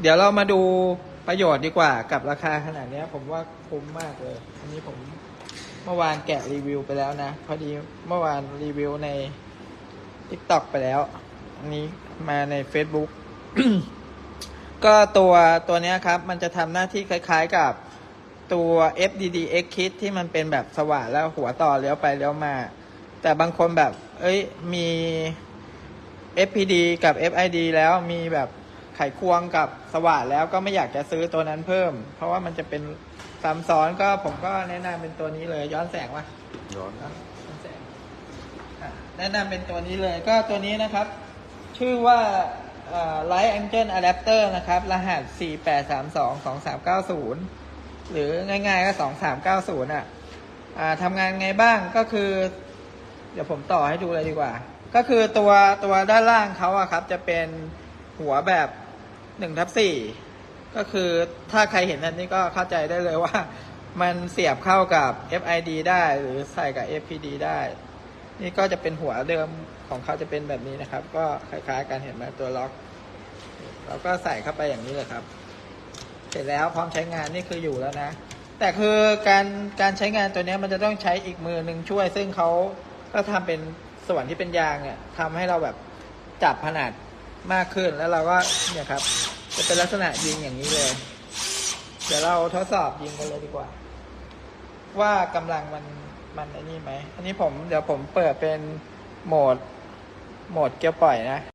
เดี๋ยวเรามาดูประโยชน์ดีกว่ากับราคาขนาดนี้ผมว่าคุ้มมากเลย อันนี้ผมเมื่อวานแกะรีวิวไปแล้วนะ พอดีเมื่อวานรีวิวใน TikTok ไปแล้ว อันนี้มาใน Facebook ก็ตัวตัวนี้ครับ มันจะทำหน้าที่คล้ายๆกับตัว FDD X Kit ที่มันเป็นแบบสว่านแล้วหัวต่อเลี้ยวไปเลี้ยวมา แต่บางคนแบบ เอ้ยมี FPD กับ FID แล้วมีแบบ ไขควงกับสว่านแล้วก็ไม่อยากจะซื้อตัวนั้นเพิ่ม เพราะว่ามันจะเป็นซ้ำซ้อนก็ผมก็แนะนำเป็นตัวนี้เลย ย้อนแสงวะย้อนย้อนแสงอะแนะนำเป็นตัวนี้เลยก็ตัวนี้นะครับ ชื่อว่าเอ่อ Light Angle Adapter นะครับ รหัส 48322390 หรือง่ายๆก็ 2390 อะอ่าทำงานไงบ้างก็คือ เดี๋ยวผมต่อให้ดูเลยดีกว่า ก็คือตัวตัวด้านล่างเขาอะครับ จะเป็นหัวแบบ 1ทับ4ก็คือถ้าใครเห็นอันนี้ก็เข้าใจได้เลยว่า มันเสียบเข้ากับ FID ได้หรือใส่กับ FPD ได้ นี่ก็จะเป็นหัวเดิมของเขาจะเป็นแบบนี้นะครับ ก็คล้ายๆกันเห็นไหมตัวล็อกแล้วก็ใส่เข้าไปอย่างนี้เลยครับ เสร็จแล้วพร้อมใช้งานนี่คืออยู่แล้วนะ แต่คือการการใช้งานตัวนี้มันจะต้องใช้อีกมือหนึ่งช่วย ซึ่งเขาก็ทำเป็นส่วนที่เป็นยางเนี่ยทำให้เราแบบจับขนาด มากขึ้นแล้วเราก็เนี่ยครับ จะเป็นลักษณะยิงอย่างนี้เลย เดี๋ยวเราทดสอบยิงกันเลยดีกว่า ว่ากำลังมันมันไอ้นี่ไหม อันนี้ผมเดี๋ยวผมเปิดเป็นโหมดโหมดเกียวปล่อยนะ